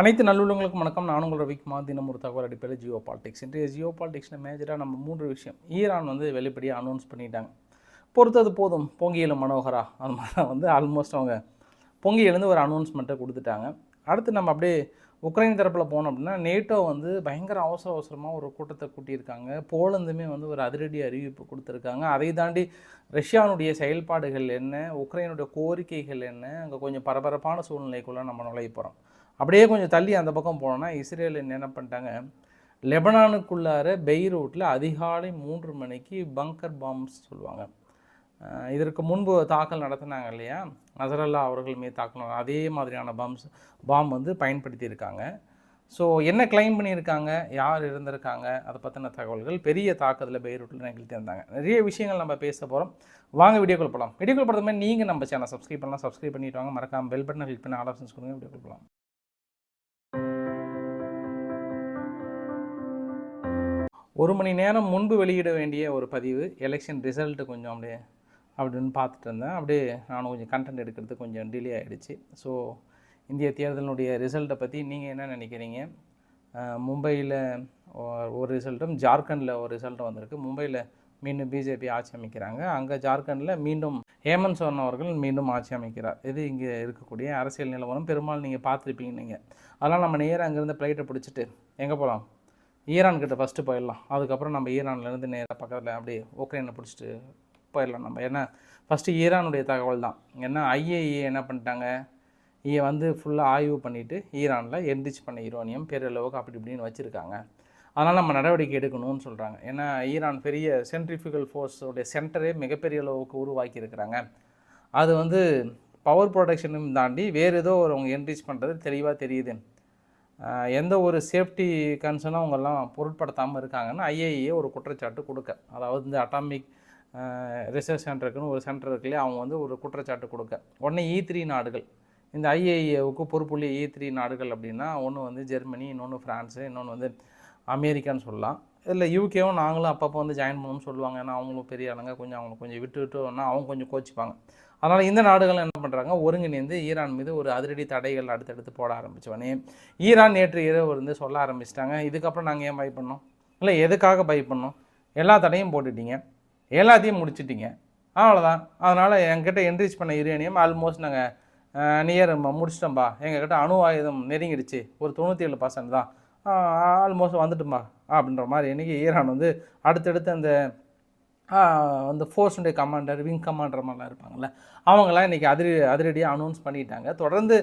அனைத்து நல்லுள்ளங்களுக்கும் வணக்கம். நான் உங்கள் ரவிக்குமார் தினம் ஒரு தகவல் அடிப்படையில் ஜியோ பாலிடிக்ஸ். இன்றைய ஜியோ பாலிடிக்ஸில் மேஜராக நம்ம மூன்று விஷயம். ஈரான் வந்து வெளிப்படையாக அனௌன்ஸ் பண்ணிட்டாங்க. பொறுத்தது போதும். பொங்கியலும் மனோகரா. அது மாதிரி வந்து ஆல்மோஸ்ட் அவங்க பொங்கி எழுந்து ஒரு அனௌன்ஸ்மெண்ட்டை கொடுத்துட்டாங்க. அடுத்து நம்ம அப்படியே உக்ரைன் தரப்பில் போனோம் அப்படின்னா நேட்டோ வந்து பயங்கர அவசர அவசரமாக ஒரு கூட்டத்தை கூட்டியிருக்காங்க. போலந்துமே வந்து ஒரு அதிரடி அறிவிப்பு கொடுத்துருக்காங்க. அதை தாண்டி ரஷ்யானுடைய செயல்பாடுகள் என்ன? உக்ரைனுடைய கோரிக்கைகள் என்ன? அங்கே கொஞ்சம் பரபரப்பான சூழ்நிலைக்குள்ளே நம்ம நுழைய போகிறோம் அப்படியே கொஞ்சம் தள்ளி அந்த பக்கம் போனோன்னா இஸ்ரேல் என்ன பண்ணிட்டாங்க? லெபனானுக்குள்ளார பெய்ரூட்டில் அதிகாலை மூன்று மணிக்கு பங்கர் பாம்ஸ் சொல்லுவாங்க. இதற்கு முன்பு தாக்கல் நடத்தினாங்க இல்லையா? நசரல்லா அவர்கள் மீது தாக்கல் அதே மாதிரியான பாம்ஸ் பாம் வந்து பயன்படுத்தியிருக்காங்க. ஸோ என்ன கிளைம் பண்ணியிருக்காங்க? யார் இருந்திருக்காங்க? அதை பற்றின தகவல்கள் பெரிய தாக்குதலில் பெய்ரூட்டில் நிகழ்த்தியிருந்தாங்க நிறைய விஷயங்கள் நம்ம பேச போகிறோம் வாங்க வீடியோக்குள்ள போகலாம் வீடியோக்குள்ள போகிறது மாதிரி நீங்கள் நம்ம சேனல் சப்ஸ்கிரைப் பண்ணலாம். சப்ஸ்கிரைப் பண்ணிட்டு வாங்க. மறக்காம பெல் பட்டனை கிளிக் பண்ணி ஆலோசனை ஆப்ஷன்ஸ் கொடுங்க. வீடியோக்குள்ள போகலாம் ஒரு மணி நேரம் முன்பு வெளியிட வேண்டிய ஒரு பதிவு எலெக்ஷன் ரிசல்ட்டு கொஞ்சம் அப்படியே அப்படின்னு பார்த்துட்டு இருந்தேன். அப்படியே நானும் கொஞ்சம் கண்டென்ட் எடுக்கிறது கொஞ்சம் டிலே ஆகிடுச்சு ஸோ இந்திய தேர்தலினுடைய ரிசல்ட்டை பற்றி நீங்கள் என்ன நினைக்கிறீங்க? மும்பையில் ஒரு ரிசல்ட்டும் ஜார்க்கண்டில் ஒரு ரிசல்ட்டும் வந்திருக்கு. மும்பையில் மீண்டும் பிஜேபி ஆட்சி அமைக்கிறாங்க. அங்கே ஜார்க்கண்டில் மீண்டும் ஹேமந்த் சோரன் அவர்கள் மீண்டும் ஆட்சி அமைக்கிறார். இது இங்கே இருக்கக்கூடிய அரசியல் நிலவரம். பெரும்பாலும் நீங்கள் பார்த்துருப்பீங்க நீங்கள் அதனால் நம்ம நேராக அங்கேருந்து ஃப்ளைட்டை பிடிச்சிட்டு எங்கே போகலாம் ஈரான் கிட்ட ஃபஸ்ட்டு போயிடலாம். அதுக்கப்புறம் நம்ம ஈரான்லேருந்து நேராக பக்கத்தில் அப்படியே உக்ரைனை பிடிச்சிட்டு போயிடலாம் நம்ம. ஏன்னா ஃபஸ்ட்டு ஈரானுடைய தகவல் தான். ஏன்னா ஐஏஏ என்ன பண்ணிட்டாங்க? இ வந்து ஃபுல்லாக ஆய்வு பண்ணிவிட்டு ஈரானில் என்ரிச் பண்ண யுரேனியம் பேரளவுக்கு அப்படி இப்படின்னு வச்சுருக்காங்க. அதனால் நம்ம நடவடிக்கை எடுக்கணும்னு சொல்கிறாங்க ஏன்னா ஈரான் பெரிய சென்ட்ரிஃபிகல் ஃபோர்ஸோடைய சென்டரே மிகப்பெரிய அளவுக்கு உருவாக்கி இருக்கிறாங்க. அது வந்து பவர் ப்ரொடக்ஷனும் தாண்டி வேறு ஏதோ ஒரு அவங்க என்ரிச் பண்ணுறது தெளிவாக தெரியுது. எந்த ஒரு சேஃப்டி கன்சர்னும் அவங்கெல்லாம் பொருட்படுத்தாமல் இருக்காங்கன்னு ஐஏஏ ஒரு குற்றச்சாட்டு கொடுக்க. அதாவது இந்த அட்டாமிக் ரிசர்ச் சென்டருக்குன்னு ஒரு சென்டர் இருக்குல்லையே அவங்க வந்து ஒரு குற்றச்சாட்டு கொடுக்க. உடனே இ த்ரீ நாடுகள். இந்த ஐஏஏவுக்கு பொறுப்புள்ள e இ த்ரீ நாடுகள் அப்படின்னா ஒன்று வந்து ஜெர்மனி இன்னொன்று ஃப்ரான்ஸு இன்னொன்று வந்து அமெரிக்கான்னு சொல்லலாம். இல்லை யூகேவும் நாங்களும் அப்பப்போ வந்து ஜாயின் பண்ணணும்னு சொல்லுவாங்க. ஏன்னா அவங்களும் பெரிய ஆளுங்க. கொஞ்சம் அவங்க கொஞ்சம் விட்டு விட்டு அவங்க கொஞ்சம் கோச்சிப்பாங்க. அதனால் இந்த நாடுகள் என்ன பண்ணுறாங்க ஒருங்கிணைந்து ஈரான் மீது ஒரு அதிரடி தடைகள் அடுத்தடுத்து போட ஆரம்பிச்சோடனே ஈரான் நேற்று இரவு வந்து சொல்ல ஆரம்பிச்சிட்டாங்க. இதுக்கப்புறம் நாங்கள் ஏன் பை பண்ணோம்? இல்லை எதுக்காக பை பண்ணோம்? எல்லா தடையும் போட்டுட்டீங்க. எல்லாத்தையும் முடிச்சிட்டீங்க. அவ்வளோதான் அதனால் என்கிட்ட என்ரிச் பண்ண யுரேனியம் ஆல்மோஸ்ட் நாங்கள் நியர் முடிச்சிட்டோம்பா. எங்ககிட்ட அணு ஆயுதம் நெருங்கிடுச்சு. ஒரு தொண்ணூற்றி ஏழு பர்சன்ட் தான் ஆல்மோஸ்ட் வந்துட்டும்பா அப்படின்ற மாதிரி இன்றைக்கி ஈரான் வந்து அடுத்தடுத்து அந்த அந்த ஃபோர்ஸுடைய கமாண்டர் விங் கமாண்டர் மாதிரிலாம் இருப்பாங்கள்ல அவங்களாம் இன்றைக்கி அதிரி அதிரடியாக அனௌன்ஸ் பண்ணிட்டாங்க. தொடர்ந்து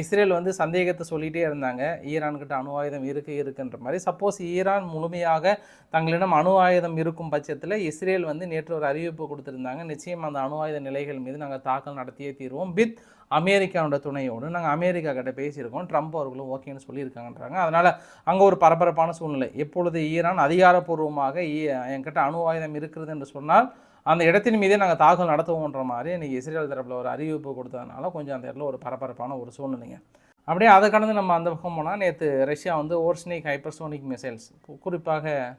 இஸ்ரேல் வந்து சந்தேகத்தை சொல்லிகிட்டே இருந்தாங்க. ஈரான்கிட்ட அணு ஆயுதம் இருக்கு இருக்குன்ற மாதிரி. சப்போஸ் ஈரான் முழுமையாக தங்களிடம் அணு ஆயுதம் இருக்கும் பட்சத்தில் இஸ்ரேல் வந்து நேற்று ஒரு அறிவிப்பு கொடுத்துருந்தாங்க. நிச்சயம் அந்த அணு ஆயுத நிலைகள் மீது நாங்கள் தாக்கல் நடத்தியே தீர்வோம். வித் அமெரிக்காவோட துணையோடு நாங்கள் அமெரிக்கா கிட்ட பேசியிருக்கோம். ட்ரம்ப் அவர்களும் ஓகேன்னு சொல்லியிருக்காங்கன்றாங்க. அதனால் அங்கே ஒரு பரபரப்பான சூழ்நிலை. எப்பொழுது ஈரான் அதிகாரப்பூர்வமாக ஈ- என்கிட்ட அணு ஆயுதம் இருக்கிறது என்று சொன்னால் அந்த இடத்தின் மீதே நாங்கள் தாக்குதல் நடத்துவோன்ற மாதிரி இன்றைக்கி இஸ்ரேல் தரப்பில் ஒரு அறிவிப்பு கொடுத்ததுனால கொஞ்சம் அந்த இடத்துல ஒரு பரபரப்பான ஒரு சூழ்நிலைங்க. அப்படியே அதை கடந்து நம்ம அந்த பக்கம் போனால் நேற்று ரஷ்யா வந்து ஓர்ஸ்னிக் ஹைப்பர்சோனிக் மிசைல்ஸ் குறிப்பாக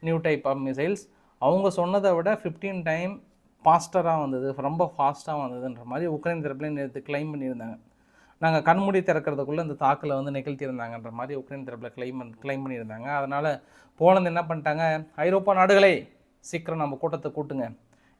நியூ டைப் ஆஃப் மிசைல்ஸ் அவங்க சொன்னதை விட ஃபிஃப்டீன் டைம் ஃபாஸ்டராக வந்தது ரொம்ப ஃபாஸ்ட்டாக வந்ததுன்ற மாதிரி உக்ரைன் தரப்புல நேற்று கிளைம் பண்ணியிருந்தாங்க. நாங்கள் கண்மூடி திறக்கிறதுக்குள்ளே இந்த தாக்கில் வந்து நிகழ்த்தியிருந்தாங்கன்ற மாதிரி உக்ரைன் தரப்பில் கிளைம் பண்ணி கிளைம் பண்ணியிருந்தாங்க. அதனால் போலந்து என்ன பண்ணிட்டாங்க? ஐரோப்பா நாடுகளே சீக்கிரம் நம்ம கூட்டத்தை கூட்டுங்க.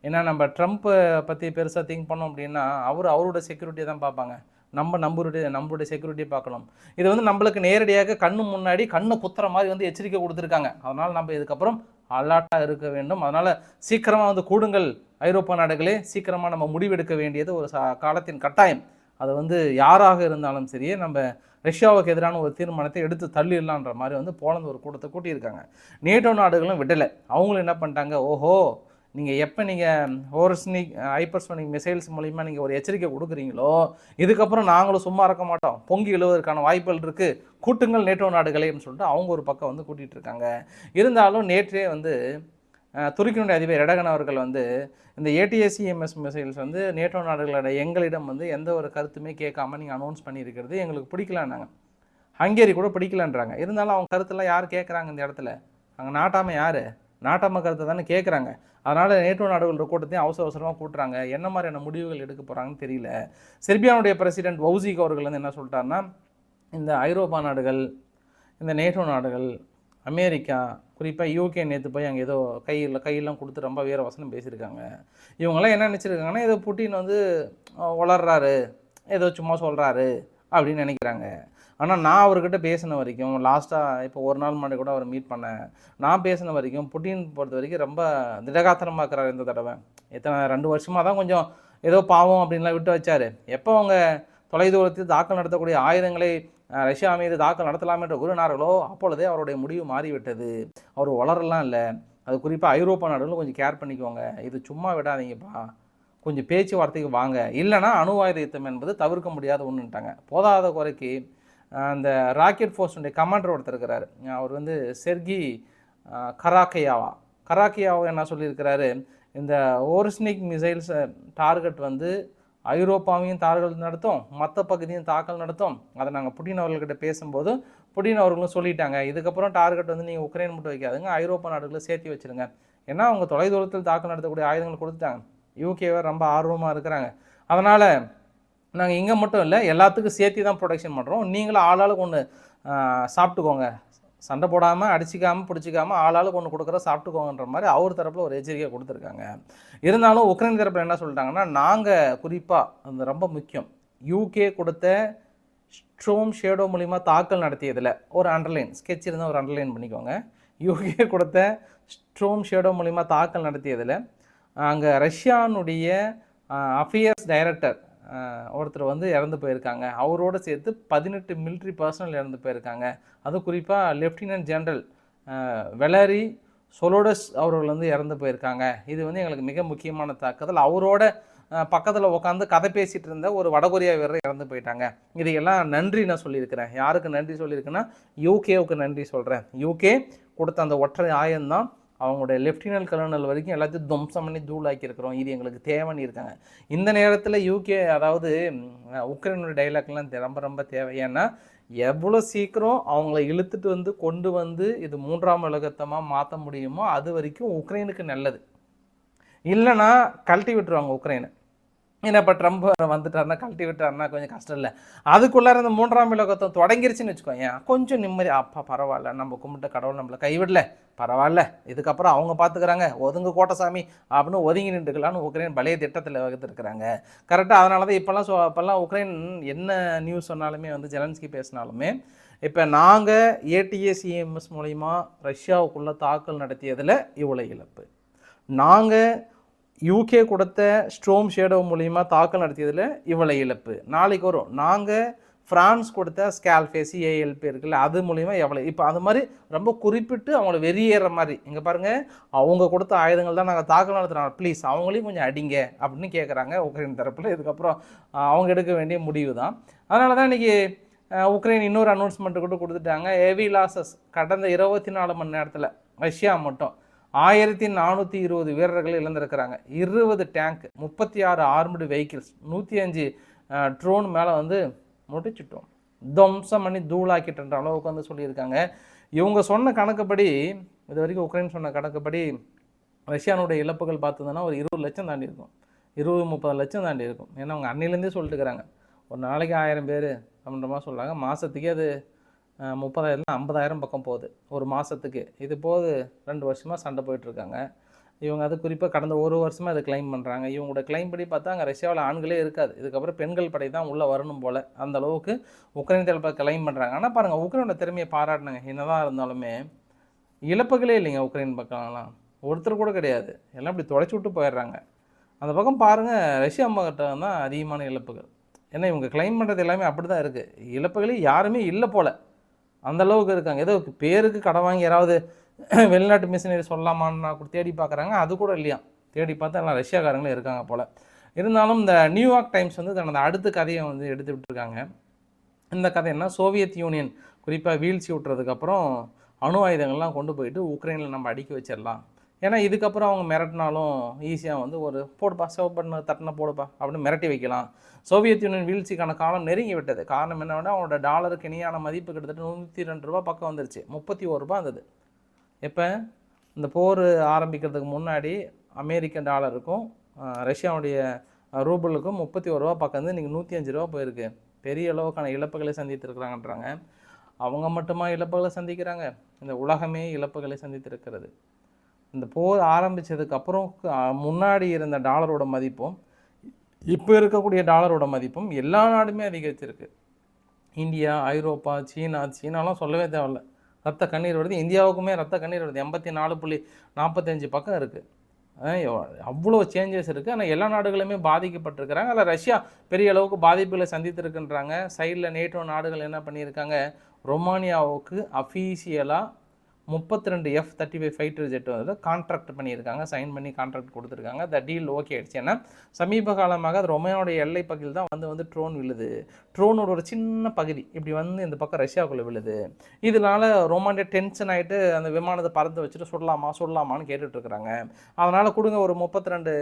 ஏன்னா நம்ம ட்ரம்ப்பை பற்றி பெருசாக திங்க் பண்ணோம் அப்படின்னா அவர் அவரோட செக்யூரிட்டியை தான் பார்ப்பாங்க. நம்ம நம்மளுடைய நம்மளுடைய செக்யூரிட்டியை பார்க்கணும். இது வந்து நம்மளுக்கு நேரடியாக கண்ணு முன்னாடி கண்ணு குத்துற மாதிரி வந்து எச்சரிக்கை கொடுத்துருக்காங்க. அதனால் நம்ம இதுக்கப்புறம் அலாட்டாக இருக்க வேண்டும். அதனால் சீக்கிரமாக வந்து கூடுங்கள் ஐரோப்பா நாடுகளே. சீக்கிரமாக நம்ம முடிவெடுக்க வேண்டியது ஒரு சா காலத்தின் கட்டாயம். அது வந்து யாராக இருந்தாலும் சரி நம்ம ரஷ்யாவுக்கு எதிரான ஒரு தீர்மானத்தை எடுத்து தள்ளிடலான்ற மாதிரி வந்து போலந்து ஒரு கூட்டத்தை கூட்டியிருக்காங்க. நேட்டோ நாடுகளும் விடலை. அவங்களும் என்ன பண்ணிட்டாங்க? ஓஹோ நீங்கள் எப்போ நீங்கள் ஓரஸ்னிக் ஹைப்பர்சோனிக் மிசைல்ஸ் மூலிமா நீங்கள் ஒரு எச்சரிக்கை கொடுக்குறீங்களோ இதுக்கப்புறம் நாங்களும் சும்மா இருக்க மாட்டோம். பொங்கி எழுவதற்கான வாய்ப்புகள் இருக்குது கூட்டுங்கள் நேட்டோ நாடுகளேன்னு சொல்லிட்டு அவங்க ஒரு பக்கம் வந்து கூட்டிகிட்டு இருக்காங்க. இருந்தாலும் நேற்றே வந்து துருக்கினுடைய துருக்கியினுடைய அதிபர் எடகன் அவர்கள் வந்து இந்த ஏடிஎஸ்சிஎம்எஸ் மிசைல்ஸ் வந்து நேட்டோ நாடுகளோட எங்களிடம் வந்து எந்த ஒரு கருத்துமே கேட்காம நீங்கள் அனௌன்ஸ் பண்ணியிருக்கிறது எங்களுக்கு பிடிக்கலான்னாங்க. ஹங்கேரி கூட பிடிக்கலன்றாங்க. இருந்தாலும் அவங்க கருத்தெல்லாம் யார் கேட்குறாங்க இந்த இடத்துல? அங்கே நாட்டாமல் யார்? நாட்டாம கருத்தை தானே கேட்குறாங்க. அதனால் நேட்டோ நாடுகளோட கூட்டத்தையும் அவசர அவசரமாக கூட்டுறாங்க. என்ன மாதிரியான முடிவுகள் எடுக்க போகிறாங்கன்னு தெரியல. செர்பியானுடைய பிரசிடென்ட் வௌசிக் அவர்கள் வந்து என்ன சொல்லிட்டாருன்னா இந்த ஐரோப்பா நாடுகள் இந்த நேட்டோ நாடுகள் அமெரிக்கா குறிப்பாக யூகே நேற்று போய் அங்கே ஏதோ கையில் கையெல்லாம் கொடுத்து ரொம்ப வீர வசனம் பேசியிருக்காங்க. இவங்கெல்லாம் என்ன நினச்சிருக்காங்கன்னா ஏதோ புட்டின் வந்து வளர்றாரு. ஏதோ சும்மா சொல்கிறாரு அப்படின்னு நினைக்கிறாங்க. ஆனால் நான் அவர்கிட்ட பேசின வரைக்கும் லாஸ்ட்டாக இப்போ ஒரு நாள் முன்னாடி கூட அவர் மீட் பண்ணேன். நான் பேசின வரைக்கும் புட்டின் பொறுத்த வரைக்கும் ரொம்ப திடகாத்திரமாக்குறாரு இந்த தடவை. எத்தனை ரெண்டு வருஷமாக தான் கொஞ்சம் ஏதோ பாவம் அப்படின்லாம் விட்டு வச்சார். எப்போ அவங்க தொலைதூரத்தில் தாக்கல் நடத்தக்கூடிய ஆயுதங்களை ரஷ்யா மீது தாக்கல் நடத்தலாம் என்ற கூறினார்களோ அப்பொழுதே அவருடைய முடிவு மாறிவிட்டது. அவர் வளரலாம் இல்லை. அது குறிப்பாக ஐரோப்பா நாடுகளும் கொஞ்சம் கேர் பண்ணிக்கோங்க. இது சும்மா விடாதீங்கப்பா. கொஞ்சம் பேச்சுவார்த்தைக்கு வாங்க. இல்லைன்னா அணு ஆயுத யுத்தம் என்பது தவிர்க்க முடியாத ஒன்றுட்டாங்க போதாத குறைக்கு அந்த ராக்கெட் ஃபோர்ஸுடைய கமாண்டர் ஒருத்தர் இருக்கிறார். அவர் வந்து செர்கி கராக்கையாவா. கராக்கையாவா என்ன சொல்லியிருக்கிறாரு? இந்த ஓரிஸ்னிக் மிசைல்ஸ் டார்கெட் வந்து ஐரோப்பாவையும் தாக்குதல் நடத்தும் மற்ற பகுதியும் தாக்கல் நடத்தும். அதை நாங்கள் புடின் அவர்கள்கிட்ட பேசும்போது புடின் அவர்களும் சொல்லிட்டாங்க இதுக்கப்புறம் டார்கெட் வந்து நீங்கள் உக்ரைன் மட்டும் வைக்காதுங்க ஐரோப்பா நாடுகளை சேர்த்து வச்சிருங்க. ஏன்னா அவங்க தொலைதூரத்தில் தாக்கல் நடத்தக்கூடிய ஆயுதங்கள் கொடுத்துட்டாங்க. யூகேவை ரொம்ப ஆர்வமாக இருக்கிறாங்க. அதனால் நாங்கள் இங்கே மட்டும் இல்லை எல்லாத்துக்கும் சேர்த்து தான் ப்ரொடக்ஷன் பண்ணுறோம் நீங்களும் ஆளாளுக்கு ஒன்று சாப்பிட்டுக்கோங்க. சண்டை போடாமல் அடிச்சிக்காமல் பிடிச்சிக்காமல் ஆளாளுக்கு ஒன்று கொடுக்குற சாப்பிட்டுக்கோங்கன்ற மாதிரி அவர் தரப்பில் ஒரு எச்சரிக்கை கொடுத்துருக்காங்க. இருந்தாலும் உக்ரைன் தரப்பில் என்ன சொல்லிட்டாங்கன்னா நாங்கள் குறிப்பாக அந்த ரொம்ப முக்கியம் யூகே கொடுத்த ஸ்ட்ரோம் ஷேடோ மூலிமா தாக்கல் நடத்தியதில் ஒரு அண்டர்லைன் ஸ்கெட்ச் இருந்தால் ஒரு அண்டர்லைன் பண்ணிக்கோங்க. யூகே கொடுத்த ஸ்ட்ரோம் ஷேடோ மூலிமா தாக்கல் நடத்தியதில் அங்கே ரஷ்யானுடைய அஃபேர்ஸ் டைரக்டர் ஒருத்தர் வந்து இறந்து போயிருக்காங்க. அவரோட சேர்த்து பதினெட்டு மிலிட்ரி பர்சனல் இறந்து போயிருக்காங்க. அதுவும் குறிப்பாக லெஃப்டினன்ட் ஜெனரல் வெலரி சொலோடஸ் அவர்கள் வந்து இறந்து போயிருக்காங்க. இது வந்து எங்களுக்கு மிக முக்கியமான தாக்குதல். அவரோட பக்கத்தில் உட்காந்து கதை பேசிகிட்டு இருந்த ஒரு வடகொரியா வீரர் இறந்து போயிட்டாங்க. இதையெல்லாம் நன்றி நான் சொல்லியிருக்கிறேன். யாருக்கு நன்றி சொல்லியிருக்கேன்னா யூகேவுக்கு நன்றி சொல்கிறேன் யூகே கொடுத்த அந்த ஒற்றை ஆயம்தான் அவங்களுடைய லெஃப்டினன்ட் கலர்னல் வரைக்கும் எல்லாத்தையும் துவம்சம் பண்ணி தூளாக்கி இருக்கிறோம் இது எங்களுக்கு தேவைன்னு இருக்காங்க. இந்த நேரத்தில் யூகே அதாவது உக்ரைனோட டைலாக்லாம் ரொம்ப ரொம்ப தேவை. ஏன்னா எவ்வளோ சீக்கிரம் அவங்கள இழுத்துட்டு வந்து கொண்டு வந்து இது மூன்றாம் உலகத்தமாக மாற்ற முடியுமோ அது வரைக்கும் உக்ரைனுக்கு நல்லது. இல்லைன்னா கழட்டி விட்டுருவாங்க உக்ரைனை. ஏன்னா இப்போ ட்ரம்ப் வந்துட்டார்னா கழட்டி விட்டாருன்னா கொஞ்சம் கஷ்டம் இல்லை. அதுக்குள்ளார இந்த மூன்றாம் உலகத்தம் தொடங்கிருச்சுன்னு வச்சுக்கோங்க கொஞ்சம் நிம்மதி. அப்பா பரவாயில்ல. நம்ம கும்பிட்ட கடவுள் நம்மளை கைவிடல. பரவாயில்ல. இதுக்கப்புறம் அவங்க பார்த்துக்கிறாங்க ஒதுங்கு கோட்டசாமி அப்படின்னு ஒதுங்கி நின்றுக்கலாம்னு உக்ரைன் பழைய திட்டத்தில் வகுத்துருக்குறாங்க. கரெக்டாக அதனால தான் இப்போல்லாம் ஸோ அப்போல்லாம் உக்ரைன் என்ன நியூஸ் சொன்னாலுமே வந்து ஜெலன்ஸ்கி பேசினாலுமே இப்போ நாங்கள் ஏடிஏசிஎம்எஸ் மூலிமா ரஷ்யாவுக்குள்ளே தாக்கல் நடத்தியதில் இவ்வளோ இழப்பு. நாங்கள் யூகே கொடுத்த ஸ்ட்ரோம் ஷேடோ மூலிமா தாக்கல் நடத்தியதில் இவ்வளோ இழப்பு. நாளைக்கு வரும். நாங்கள் ஃப்ரான்ஸ் கொடுத்த ஸ்கேல்ஃபேசி ஏஎல்பி இருக்குல்ல அது மூலிமா எவ்வளோ இப்போ அது மாதிரி ரொம்ப குறிப்பிட்டு அவங்கள வெறியேற மாதிரி இங்கே பாருங்கள் அவங்க கொடுத்த ஆயுதங்கள் தான் நாங்கள் தாக்கல் நடத்துகிறோம் ப்ளீஸ் அவங்களையும் கொஞ்சம் அடிங்க அப்படின்னு கேட்குறாங்க உக்ரைன் தரப்பில். இதுக்கப்புறம் அவங்க எடுக்க வேண்டிய முடிவு தான் அதனால தான் இன்றைக்கி உக்ரைன் இன்னொரு அனௌன்ஸ்மெண்ட்டு கூட கொடுத்துட்டாங்க. ஹெவி லாசஸ் கடந்த இருபத்தி நாலு மணி நேரத்தில் ரஷ்யா மட்டும். ஆயிரத்தி நானூற்றி இருபது வீரர்கள் இழந்திருக்கிறாங்க. இருபது டேங்க் முப்பத்தி ஆறு ஆர்மடு வெஹிக்கிள்ஸ் நூற்றி அஞ்சு ட்ரோன் மேலே வந்து முடிச்சிட்டோம் துவம்சம் பண்ணி தூளாக்கிட்டுன்ற அளவுக்கு வந்து சொல்லியிருக்காங்க. இவங்க சொன்ன கணக்குப்படி இது வரைக்கும் உக்ரைன் சொன்ன கணக்குப்படி ரஷ்யானுடைய இழப்புகள் பார்த்ததுன்னா ஒரு இருபது லட்சம் தாண்டி இருக்கும். இருபது முப்பது லட்சம் தாண்டி இருக்கும். ஏன்னா அவங்க அன்னிலேருந்தே சொல்லிட்டு இருக்கிறாங்க. ஒரு நாளைக்கு ஆயிரம் பேர் அப்படின்ற மாதிரி சொல்கிறாங்க மாதத்துக்கே அது முப்பதாயிரம் ஐம்பதாயிரம் பக்கம் போகுது. ஒரு மாதத்துக்கு இது போது ரெண்டு வருஷமாக சண்டை போயிட்டுருக்காங்க. இவங்க அது குறிப்பாக கடந்த ஒரு வருஷமாக அதை க்ளைம் பண்ணுறாங்க இவங்களோட க்ளைம் படி பார்த்தா அங்கே ரஷ்யாவில் ஆண்களே இருக்காது. இதுக்கப்புறம் பெண்கள் படை தான் உள்ளே வரணும் போல். அந்த அளவுக்கு உக்ரைன் தரப்பை கிளைம் பண்ணுறாங்க ஆனால் பாருங்கள் உக்ரைனோட திறமையை பாராட்டினாங்க. என்னதான் இருந்தாலுமே இழப்புகளே இல்லைங்க உக்ரைன் பக்கம்லாம். ஒருத்தர் கூட கிடையாது. எல்லாம் இப்படி தொலைச்சி விட்டு போயிடுறாங்க. அந்த பக்கம் பாருங்கள் ரஷ்யா கிட்ட தான் அதிகமான இழப்புகள். ஏன்னா இவங்க க்ளைம் பண்ணுறது எல்லாமே அப்படி தான் இருக்குது இழப்புகளே யாருமே இல்லை போல். அந்த அளவுக்கு இருக்காங்க. ஏதோ பேருக்கு கடை வாங்கி யாராவது வெளிநாட்டு மிஷினரி சொல்லலாமான்னு தேடி பார்க்குறாங்க. அது கூட இல்லையா? தேடி பார்த்தா எல்லாம் ரஷ்யாக்காரங்களே இருக்காங்க போல். இருந்தாலும் இந்த நியூயார்க் டைம்ஸ் வந்து தனது அடுத்த கதையை வந்து எடுத்து விட்டுருக்காங்க. இந்த கதை என்ன? சோவியத் யூனியன் குறிப்பாக வீழ்ச்சி விட்டுறதுக்கப்புறம் அணு ஆயுதங்கள்லாம் கொண்டு போயிட்டு உக்ரைனில் நம்ம அடுக்கி வச்சிடலாம் ஏன்னா இதுக்கப்புறம் அவங்க மிரட்டினாலும் ஈஸியாக வந்து ஒரு போடுப்பா சேவ் பண்ண தட்டின போடுப்பா அப்படின்னு மிரட்டி வைக்கலாம். சோவியத் யூனியன் வீழ்ச்சிக்கான காலம் நெருங்கி விட்டது. காரணம் என்னன்னா அவனோட டாலருக்கு இணையான மதிப்பு கிட்டத்தட்ட நூற்றி ரெண்டு ரூபா பக்கம் வந்துருச்சு. முப்பத்தி ஒரு ரூபா வந்தது. எப்போ? இந்த போர் ஆரம்பிக்கிறதுக்கு முன்னாடி அமெரிக்கன் டாலருக்கும் ரஷ்யாவுடைய ரூபலுக்கும் முப்பத்தி ஒரு ரூபா பக்கம் வந்து இன்றைக்கி நூற்றி அஞ்சு ரூபா போயிருக்கு. பெரிய அளவுக்கான இழப்புகளை சந்தித்திருக்கிறாங்கன்றாங்க அவங்க மட்டுமா இழப்புகளை சந்திக்கிறாங்க? இந்த உலகமே இழப்புகளை சந்தித்திருக்கிறது. இந்த போர் ஆரம்பித்ததுக்கு அப்புறம் முன்னாடி இருந்த டாலரோட மதிப்பும் இப்போ இருக்கக்கூடிய டாலரோட மதிப்பும் எல்லா நாடுமே அதிகரிச்சிருக்கு. இந்தியா ஐரோப்பா சீனா சீனாலாம் சொல்லவே தேவையில்ல. ரத்த கண்ணீர் வருது. இந்தியாவுக்குமே ரத்த கண்ணீர் வருது. எண்பத்தி நாலு புள்ளி நாற்பத்தஞ்சு பக்கம் இருக்குது அவ்வளோ சேஞ்சஸ் இருக்குது ஆனால் எல்லா நாடுகளுமே பாதிக்கப்பட்டிருக்கிறாங்க. அதில் ரஷ்யா பெரிய அளவுக்கு பாதிப்புகளை சந்தித்திருக்குன்றாங்க. சைடில் நேட்டோ நாடுகள் என்ன பண்ணியிருக்காங்க? ரொமானியாவுக்கு அஃபீஷியலாக முப்பத்தி ரெண்டு F thirty five fighter jet வந்து கான்ட்ராக்ட் பண்ணியிருக்காங்க சைன் பண்ணி கான்ட்ராக்ட் கொடுத்துருக்காங்க. த டீல் ஓகே ஆயிடுச்சு. ஏன்னா சமீப காலமாக அது ரொமையோடைய எல்லை பகுதியில் தான் வந்து வந்து ட்ரோன் விழுது. ட்ரோனோட ஒரு சின்ன பகுதி இப்படி வந்து இந்த பக்கம் ரஷ்யாவுக்குள்ளே விழுது. இதனால ரொமாண்டே டென்ஷன் ஆகிட்டு அந்த விமானத்தை பறந்து வச்சுட்டு சொல்லலாமா சொல்லலாமான்னு கேட்டுட்ருக்குறாங்க அதனால் கொடுங்க ஒரு முப்பத்தி ரெண்டு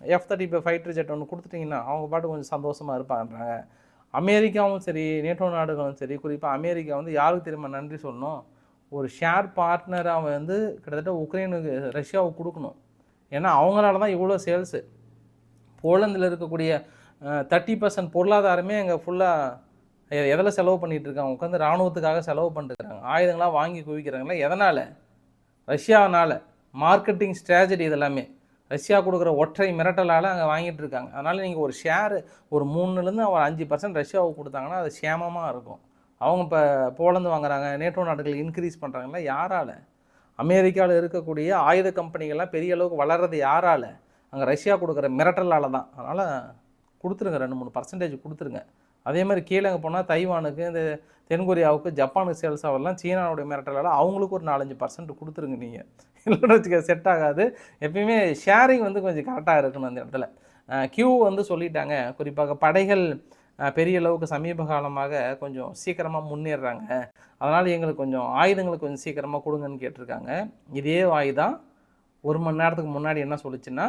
F thirty five fighter jet ஒன்று கொடுத்துட்டிங்கன்னா அவங்க பாட்டு கொஞ்சம் சந்தோஷமாக இருப்பாங்கன்றாங்க. அமெரிக்காவும் சரி நேட்டோ நாடுகளும் சரி குறிப்பாக அமெரிக்கா வந்து யாருக்கு திரும்ப நன்றி சொல்லணும்? ஒரு ஷேர் பார்ட்னராக வந்து கிட்டத்தட்ட உக்ரைனுக்கு ரஷ்யாவுக்கு கொடுக்கணும். ஏன்னா அவங்களால தான் இவ்வளோ சேல்ஸு. போலந்தில் இருக்கக்கூடிய தேர்ட்டி பர்சன்ட் பொருளாதாரமே அங்கே ஃபுல்லாக எதில் செலவு பண்ணிகிட்டு இருக்காங்க? உட்காந்து இராணுவத்துக்காக செலவு பண்ணிட்டுருக்காங்க ஆயுதங்களாக வாங்கி குவிக்கிறாங்களே? எதனால்? ரஷ்யானால். மார்க்கெட்டிங் ஸ்ட்ராட்டஜி இதெல்லாமே. ரஷ்யா கொடுக்குற ஒற்றை மிரட்டலால் அங்கே வாங்கிட்டு இருக்காங்க. அதனால் நீங்கள் ஒரு ஷேர் ஒரு மூணுலேருந்து ஒரு அஞ்சு பர்சன்ட் ரஷ்யாவுக்கு கொடுத்தாங்கன்னா அது சேமமாக இருக்கும். அவங்க இப்போ போலந்து வாங்குறாங்க நேட்டோ நாடுகள் இன்க்ரீஸ் பண்ணுறாங்களா யாரால்? அமெரிக்காவில் இருக்கக்கூடிய ஆயுத கம்பெனிகள்லாம் பெரிய அளவுக்கு வளர்றது யாரால்? அங்கே ரஷ்யா கொடுக்குற மிரட்டலால் தான். அதனால் கொடுத்துருங்க ரெண்டு மூணு பர்சன்டேஜ் கொடுத்துருங்க. அதே மாதிரி கீழே போனால் தைவானுக்கு இந்த தென்கொரியாவுக்கு ஜப்பானுக்கு சேல்ஸ் ஆகலாம் சீனாவுடைய மிரட்டலால் அவங்களுக்கு ஒரு நாலஞ்சு பர்சன்ட் கொடுத்துருங்க நீங்கள் இல்லைன்னு வச்சுக்க செட் ஆகாது. எப்பயுமே ஷேரிங் வந்து கொஞ்சம் கரெக்டாக இருக்கணும் அந்த இடத்துல. கியூ வந்து சொல்லிட்டாங்க. குறிப்பாக படைகள் பெரிய அளவுக்கு சமீப காலமாக கொஞ்சம் சீக்கிரமாக முன்னேறுறாங்க. அதனால் எங்களுக்கு கொஞ்சம் ஆயுதங்களை கொஞ்சம் சீக்கிரமாக கொடுங்கன்னு கேட்டிருக்காங்க. இதே வாய் தான் ஒரு மணி நேரத்துக்கு முன்னாடி என்ன சொல்லுச்சுன்னா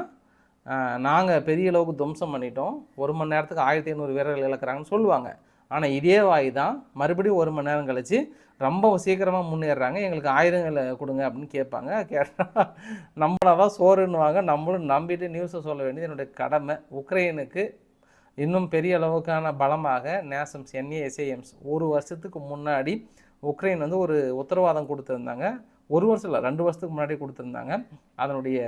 நாங்கள் பெரிய அளவுக்கு துவம்சம் பண்ணிட்டோம். ஒரு மணி நேரத்துக்கு ஆயிரத்தி ஐநூறு வீரர்கள் இழக்கிறாங்கன்னு சொல்லுவாங்க. ஆனால் இதே வாய் தான் மறுபடியும் ஒரு மணி நேரம் கழித்து ரொம்ப சீக்கிரமாக முன்னேறுறாங்க. எங்களுக்கு ஆயுதங்களை கொடுங்க அப்படின்னு கேட்பாங்க. கேட்டால் நம்மளாதான் சோறுன்னுவாங்க. நம்மளும் நம்பிட்டு நியூஸை சொல்ல வேண்டியது என்னுடைய கடமை. உக்ரைனுக்கு இன்னும் பெரிய அளவுக்கான பலமாக நேசம்ஸ் என்ஏஎஸ்ஏஎம்ஸ் ஒரு வருஷத்துக்கு முன்னாடி உக்ரைன் வந்து ஒரு உத்தரவாதம் கொடுத்துருந்தாங்க. ஒரு வருஷம் இல்லை ரெண்டு வருஷத்துக்கு முன்னாடி கொடுத்துருந்தாங்க. அதனுடைய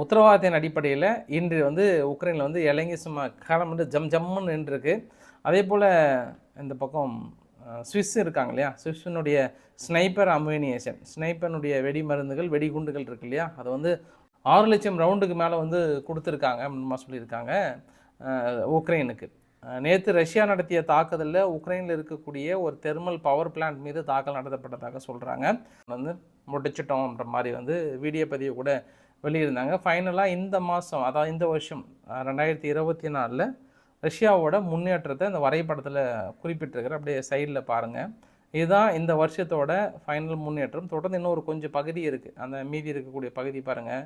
உத்தரவாதத்தின் அடிப்படையில் இன்று வந்து உக்ரைனில் வந்து இலங்கை சும்மா கிளம்பிட்டு ஜம் ஜம்முன்னு நின்றுருக்கு. அதே போல் இந்த பக்கம் ஸ்விஸ் இருக்காங்க இல்லையா? ஸ்விஸ்ஸினுடைய ஸ்னைப்பர் அம்யூனியேஷன். ஸ்னைப்பனுடைய வெடி மருந்துகள் வெடிகுண்டுகள் இருக்கு இல்லையா? அது வந்து ஆறு லட்சம் ரவுண்டுக்கு மேலே வந்து கொடுத்துருக்காங்க. அப்படின்னு சொல்லியிருக்காங்க. உக்ரைனுக்கு. நேற்று ரஷ்யா நடத்திய தாக்குதலில் உக்ரைனில் இருக்கக்கூடிய ஒரு தெர்மல் பவர் பிளான்ட் மீது தாக்கல் நடத்தப்பட்டதாக சொல்கிறாங்க வந்து முடிச்சிட்டோம்ன்ற மாதிரி வந்து வீடியோ பதிவு கூட வெளியிருந்தாங்க ஃபைனலாக இந்த மாதம் அதாவது இந்த வருஷம் ரெண்டாயிரத்தி இருபத்தி நாலில் ரஷ்யாவோட முன்னேற்றத்தை இந்த வரைபடத்தில் குறிப்பிட்டிருக்கிற அப்படியே சைடில் பாருங்கள் இதுதான் இந்த வருஷத்தோட ஃபைனல் முன்னேற்றம். தொடர்ந்து இன்னும் ஒரு கொஞ்சம் பகுதி இருக்குது அந்த மீதி இருக்கக்கூடிய பகுதி பாருங்கள்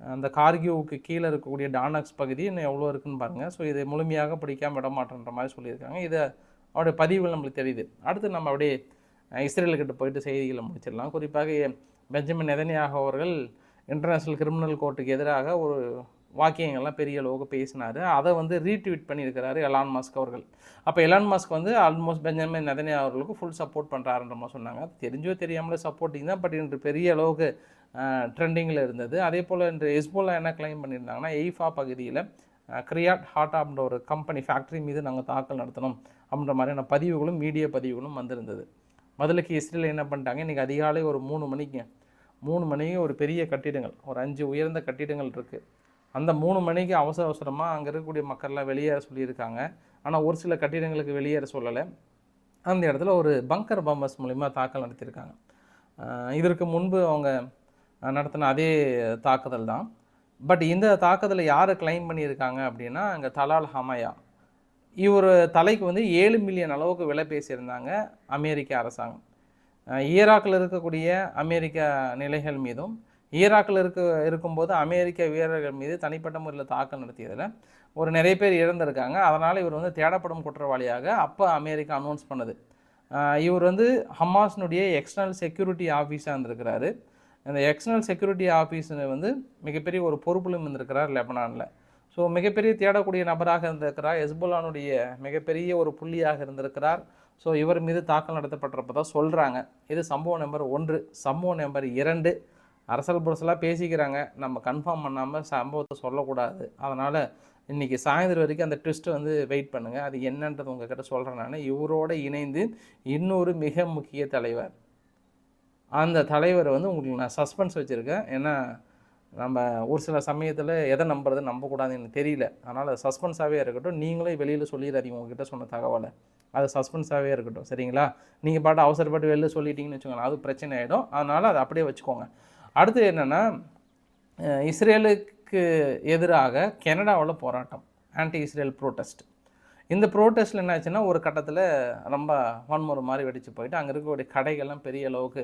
அந்த கார்கியூவுக்கு கீழே இருக்கக்கூடிய டானக்ஸ் பகுதி இன்னும் எவ்வளோ இருக்குன்னு பாருங்கள் ஸோ இதை முழுமையாக பிடிக்காமல் விட மாட்டேன்ற மாதிரி சொல்லியிருக்காங்க. இதை அவருடைய பதிவுகள் நம்மளுக்கு தெரியுது. அடுத்து நம்ம அப்படியே இஸ்ரேலுக்கிட்ட போயிட்டு செய்திகளை முடிச்சிடலாம். குறிப்பாக பெஞ்சமின் நெதனியாக அவர்கள் இன்டர்நேஷ்னல் கிரிமினல் கோர்ட்டுக்கு எதிராக ஒரு வாக்கியங்கள்லாம் பெரிய அளவுக்கு பேசினார். அதை வந்து ரீட்வீட் பண்ணியிருக்கிறாரு எலான் மாஸ்க் அவர்கள். அப்போ எலான் மாஸ்க் வந்து ஆல்மோஸ்ட் பெஞ்சமின் நெதனியா அவர்களுக்கு ஃபுல் சப்போர்ட் பண்ணுறாருன்ற மாதிரி சொன்னாங்க. தெரிஞ்சோ தெரியாமலே சப்போர்ட்டிங் தான் பட் இன்று பெரிய அளவுக்கு ட்ரெண்டிங்கில் இருந்தது. அதே போல் இன்று எஸ்போலா என்ன கிளைம் பண்ணியிருந்தாங்கன்னா எய்ஃபா பகுதியில் கிரியாட் ஹாட்டாப்ன்ற ஒரு கம்பெனி ஃபேக்ட்ரி மீது நாங்கள் தாக்கல் நடத்தணும் அப்படின்ற மாதிரியான பதிவுகளும் மீடியா பதிவுகளும் வந்திருந்தது. முதலுக்கு இஸ்ரேல் என்ன பண்ணிட்டாங்க? இன்றைக்கி அதிகாலை ஒரு மூணு மணிக்கு மூணு மணிக்கு ஒரு பெரிய கட்டிடங்கள் ஒரு அஞ்சு உயர்ந்த கட்டிடங்கள் இருக்குது அந்த மூணு மணிக்கு அவசர அவசரமாக அங்கே இருக்கக்கூடிய மக்கள்லாம் வெளியேற சொல்லியிருக்காங்க. ஆனால் ஒரு சில கட்டிடங்களுக்கு வெளியேற சொல்லலை. அந்த இடத்துல ஒரு பங்கர் பம்பர்ஸ் மூலிமா தாக்கல் நடத்தியிருக்காங்க. இதற்கு முன்பு அவங்க நடத்தின அதே தாக்குதல் தான். பட் இந்த தாக்குதலை யார் கிளைம் பண்ணியிருக்காங்க அப்படின்னா அங்கே தலால் ஹமாயா. இவர் தலைக்கு வந்து ஏழு மில்லியன் அளவுக்கு விலை பேசியிருந்தாங்க அமெரிக்க அரசாங்கம். ஈராக்கில் இருக்கக்கூடிய அமெரிக்க நிலைகள் மீதும் ஈராக்கில் இருக்க இருக்கும்போது அமெரிக்க வீரர்கள் மீது தனிப்பட்ட முறையில் தாக்கல் நடத்தியதில் ஒரு நிறைய பேர் இறந்திருக்காங்க. அதனால் இவர் வந்து தேடப்படும் குற்றவாளியாக அப்போ அமெரிக்கா அனௌன்ஸ் பண்ணுது. இவர் வந்து ஹமாஸ்னுடைய எக்ஸ்டர்னல் செக்யூரிட்டி ஆஃபீஸாக இருந்திருக்கிறாரு. இந்த எக்ஸ்டர்னல் செக்யூரிட்டி ஆஃபீஸர் வந்து மிகப்பெரிய ஒரு பொறுப்பிலும் இருந்திருக்கிறார் லெபனானில். ஸோ மிகப்பெரிய தேடக்கூடிய நபராக இருந்திருக்கிறார். ஹெஸ்புல்லானுடைய மிகப்பெரிய ஒரு புள்ளியாக இருந்திருக்கிறார். ஸோ இவர் மீது தாக்கல் நடத்தப்பட்டிருப்பதா தான் சொல்கிறாங்க இது சம்பவம் நம்பர் ஒன்று. சம்பவம் நம்பர் இரண்டு. அரசல் புரசலாக பேசிக்கிறாங்க. நம்ம கன்ஃபார்ம் பண்ணாமல் சம்பவத்தை சொல்லக்கூடாது. அதனால் இன்றைக்கி சாயந்தரம் வரைக்கும் அந்த ட்விஸ்ட்டை வந்து வெயிட் பண்ணுங்கள் அது என்னன்றது உங்ககிட்ட சொல்கிறேன் நான். இவரோடு இணைந்து இன்னொரு மிக முக்கிய தலைவர். அந்த தலைவர் வந்து உங்களுக்கு நான் சஸ்பென்ஸ் வச்சுருக்கேன். ஏன்னா நம்ம ஒரு சில சமயத்தில் எதை நம்புறது நம்பக்கூடாதுன்னு எனக்கு தெரியல. அதனால் சஸ்பென்ஸாகவே இருக்கட்டும். நீங்களே வெளியில் சொல்லிடுறீங்க உங்ககிட்ட சொன்ன தகவலை. அது சஸ்பென்ஸாகவே இருக்கட்டும். சரிங்களா? நீங்கள் பாட்டு அவசரப்பட்டு வெளில சொல்லிட்டீங்கன்னு வச்சுக்கோங்க அது பிரச்சனை ஆகிடும் அதனால் அதை அப்படியே வச்சுக்கோங்க. அடுத்து என்னென்னா இஸ்ரேலுக்கு எதிராக கனடாவில் போராட்டம். ஆன்டி இஸ்ரேல் ப்ரோட்டஸ்ட் இந்த ப்ரோட்டஸ்ட்டில் என்ன ஆச்சுன்னா ஒரு கட்டத்தில் ரொம்ப வன்முறை மாதிரி வெடிச்சு போயிட்டு அங்கே இருக்கக்கூடிய கடைகள்லாம் பெரிய அளவுக்கு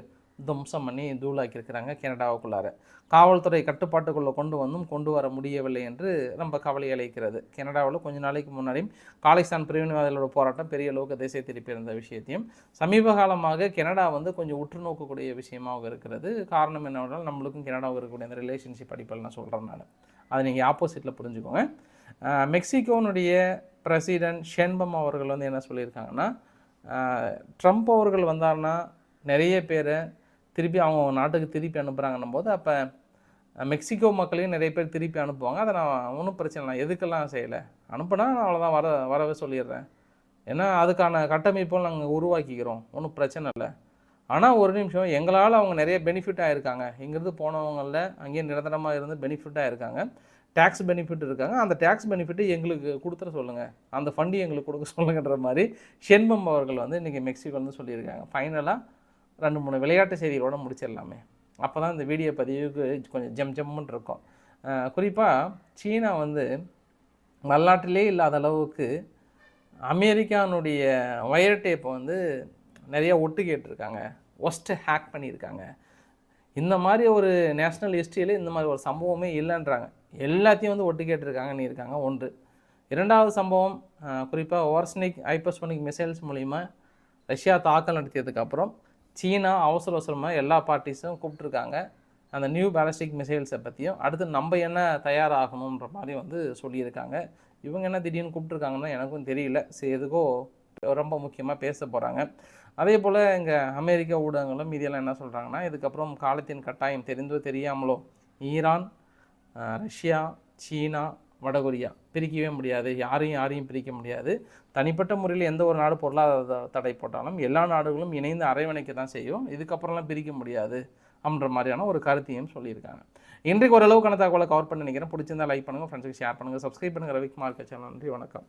தும்சம் பண்ணி தூளாக்கியிருக்கிறாங்க கனடாவுக்குள்ளார. காவல்துறை கட்டுப்பாட்டுக்குள்ளே கொண்டு வந்தும் கொண்டு வர முடியவில்லை என்று ரொம்ப கவலை அளிக்கிறது. கனடாவில் கொஞ்ச நாளைக்கு முன்னாடியும் காலிஸ்தான் பிரிவினைவாதிகளோட போராட்டம் பெரிய அளவுக்கு திசை திருப்பி இருந்த விஷயத்தையும் சமீப காலமாக கனடா வந்து கொஞ்சம் உற்று நோக்கக்கூடிய விஷயமாக இருக்கிறது. காரணம் என்னவென்றால் நம்மளுக்கும் கனடாவும் இருக்கக்கூடிய அந்த ரிலேஷன்ஷிப் அடிப்படையில் நான் சொல்கிறேன் நான். அதை நீங்கள் ஆப்போசிட்டில் புரிஞ்சுக்கோங்க. மெக்சிகோனுடைய பிரசிடென்ட் ஷென்பம் அவர்கள் வந்து என்ன சொல்லியிருக்காங்கன்னா ட்ரம்ப் அவர்கள் வந்தார்னா நிறைய பேரை திருப்பி அவங்க நாட்டுக்கு திருப்பி அனுப்புகிறாங்கன்னும் போது அப்போ மெக்சிகோ மக்களையும் நிறைய பேர் திருப்பி அனுப்புவாங்க. அதை நான் ஒன்றும் பிரச்சனை இல்லை. எதுக்கெல்லாம் செய்யலை. அனுப்புனா நான் அவ்வளோதான் வர வரவே சொல்லிடுறேன். ஏன்னா அதுக்கான கட்டமைப்பும் நாங்கள் உருவாக்கிக்கிறோம். ஒன்றும் பிரச்சனை இல்லை. ஆனால் ஒரு நிமிஷம் எங்களால் அவங்க நிறைய பெனிஃபிட் ஆகிருக்காங்க இங்கேருந்து போனவங்களில் அங்கேயே நிரந்தரமாக இருந்து பெனிஃபிட் ஆகிருக்காங்க டேக்ஸ் பெனிஃபிட் இருக்காங்க. அந்த டேக்ஸ் பெனிஃபிட்டு எங்களுக்கு கொடுத்துட சொல்லுங்கள் அந்த ஃபண்டு எங்களுக்கு கொடுக்க சொல்லுங்கன்ற மாதிரி ஷென்பம் அவர்கள் வந்து இன்றைக்கி மெக்சிகோலேருந்து சொல்லியிருக்காங்க. ஃபைனலாக ரெண்டு மூணு விளையாட்டு செய்திகளோடு முடிச்சிடலாமே. அப்போ தான் இந்த வீடியோ பதிவுக்கு கொஞ்சம் ஜம் ஜம்முன்னு இருக்கும். குறிப்பாக சீனா வந்து வரலாற்றிலே இல்லாத அளவுக்கு அமெரிக்கானுடைய ஒயர் டேப்பை வந்து நிறைய ஒட்டு கேட்டிருக்காங்க. ஒஸ்ட்டு ஹேக் பண்ணியிருக்காங்க. இந்த மாதிரி ஒரு நேஷ்னல் ஹிஸ்ட்ரியில் இந்த மாதிரி ஒரு சம்பவமே இல்லைன்றாங்க. எல்லாத்தையும் வந்து ஒட்டு கேட்டிருக்காங்கன்னு இருக்காங்க ஒன்று. இரண்டாவது சம்பவம் குறிப்பாக ஓர்ஸ்னிக் ஹைப்பர்சோனிக் மிசைல்ஸ் மூலிமா ரஷ்யா தாக்கல் நடத்தியதுக்கப்புறம் சீனா அவசர அவசரமாக எல்லா பார்ட்டிஸும் கூப்பிட்ருக்காங்க அந்த நியூ பேலஸ்டிக் மிசைல்ஸை பற்றியும் அடுத்து நம்ம என்ன தயாராகணுன்ற மாதிரி வந்து சொல்லியிருக்காங்க. இவங்க என்ன திடீர்னு கூப்பிட்ருக்காங்கன்னா எனக்கும் தெரியல. சரி எதுக்கோ ரொம்ப முக்கியமாக பேச போகிறாங்க அதே போல் இங்கே அமெரிக்க ஊடகங்களும் இதெல்லாம் என்ன சொல்கிறாங்கன்னா இதுக்கப்புறம் காலத்தின் கட்டாயம் தெரிந்தோ தெரியாமலோ ஈரான் ரஷ்யா சீனா வடகொரியா பிரிக்கவே முடியாது. யாரையும் யாரையும் பிரிக்க முடியாது. தனிப்பட்ட முறையில் எந்த ஒரு நாடு பொருளாதார தடை போட்டாலும் எல்லா நாடுகளும் இணைந்து அரவணைக்க தான் செய்யும். இதுக்கப்புறம்லாம் பிரிக்க முடியாது அப்படின்ற மாதிரியான ஒரு கருத்தையும் சொல்லியிருக்காங்க. இன்றைக்கு ஓரளவுக்கான தகவலை கவர் பண்ணி நினைக்கிறேன். பிடிச்சிருந்தா லைக் பண்ணுங்கள் ஃப்ரெண்ட்ஸுக்கு ஷேர் பண்ணுங்கள் சப்ஸ்கிரைப் பண்ணுங்கள் ரவிக்குமார் கச்சா நன்றி வணக்கம்.